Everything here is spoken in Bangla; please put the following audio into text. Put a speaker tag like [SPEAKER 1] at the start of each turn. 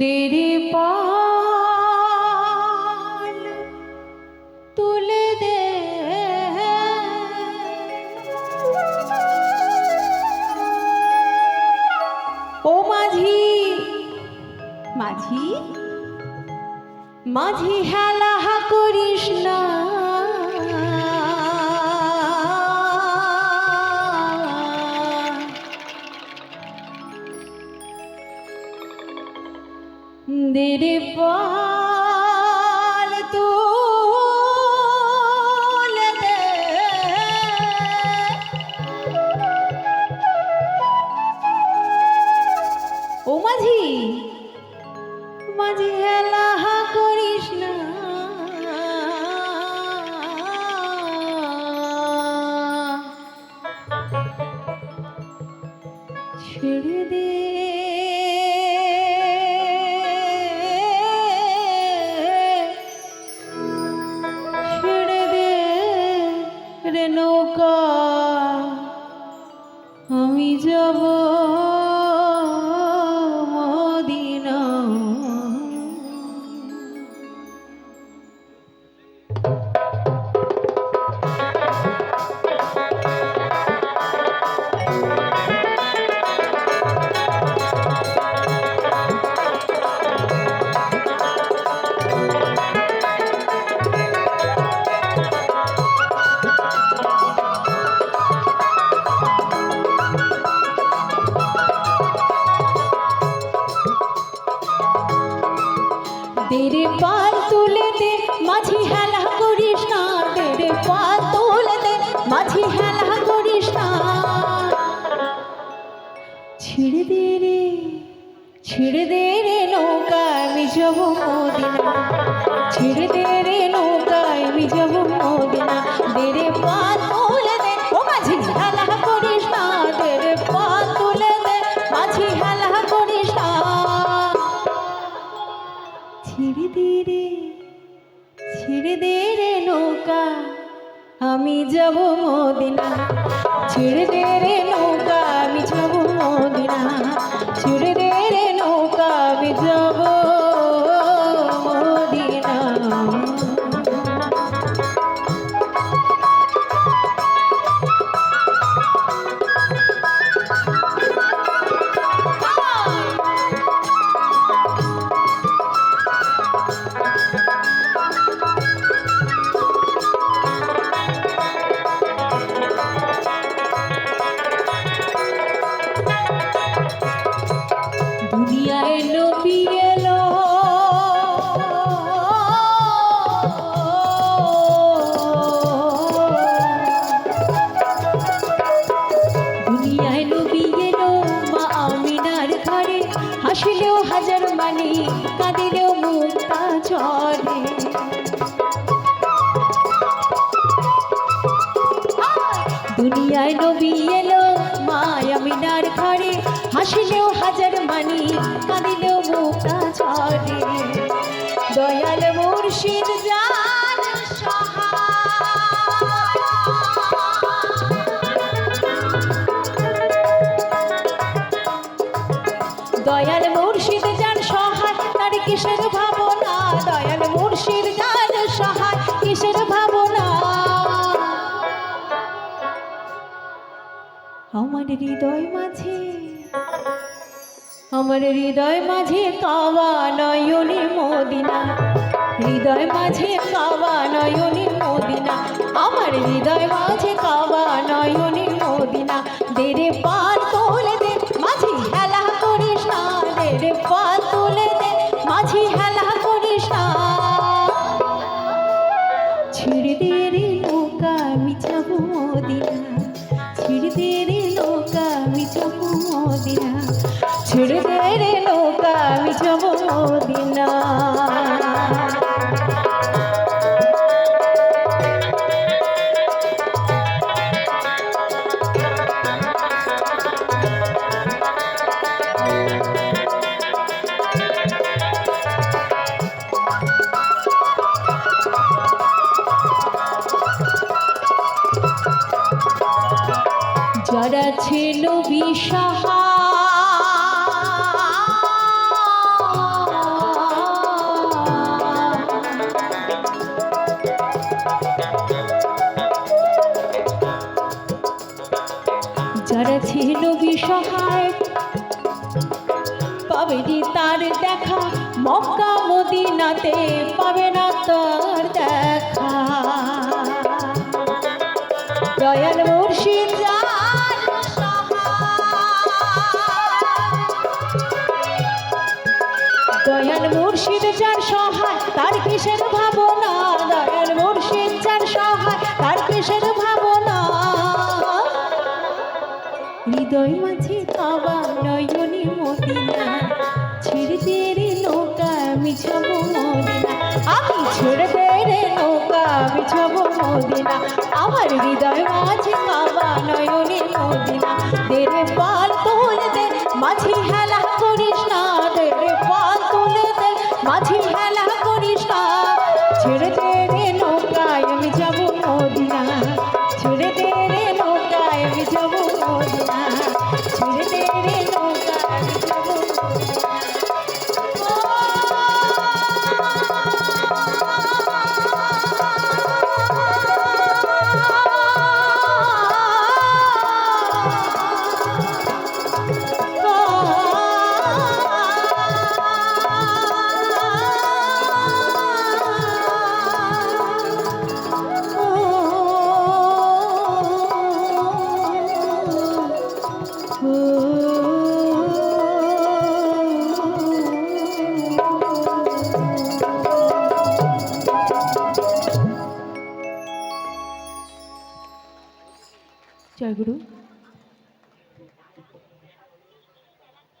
[SPEAKER 1] দেরে পাল তুলে দে। ও মাঝি মাঝি? মাঝি করিস না। দেরে পাল তুলে দে। ও মাঝি মাঝি হেলা করিস না। ছেড়ে দে তেরে পাল তুলে দে, মাঝি হেলা করিস না তেরে পাল তুলে দে, মাঝি হেলা করিস না। ছেড়ে দে রে, ছেড়ে দে রে নৌকা, আমি যাব মদিনা। ছেড়ে দে রে নৌকা আমি যাব মদিনা। দে রে পাল যাব মদিনা। ছেড়ে দে রে নৌকা আমি যাব মদিনা। ছেড়ে হাজার মানে কাঁদিলেও মুক্তা দুনিয়ায় নবী এলো ঘরে, হাসিলেও হাজার মানি কাঁদিলেও মুক্তা ঝরে। দয়াল মুর্শিদ জান দয়াল আমার হৃদয় মাঝে, আমার হৃদয় মাঝে কাওয়া নয়নে মদিনা। হৃদয় মাঝে কাওয়া নয়নে মদিনা। আমার হৃদয় মাঝে কাওয়া নয়নে মদিনা। দেরে পার তোলে দে, মাঝি হেলা করিস না দেরে পার তোলে দে, মাঝি হেলা করিস না ছেড়ে দে রে নৌকা আমি যাব মদিনা। আছে নবী সাহা যারা ছিল বিষহায় পাবেনি তার দেখা। মক্কা মদিনাতে পাবে না তার। মুর্শিদ সহায়, তার কিসের ভাবনা মুর্শিদ সহায়, তার কিসের ভাবনা। হৃদয় মাঝে মদিনা নৌকা মদিনা। আমি নৌকা মদিনা, আমার হৃদয় মাঝে কাবা নয়নি মদিনা। দে রে পাল गुरु।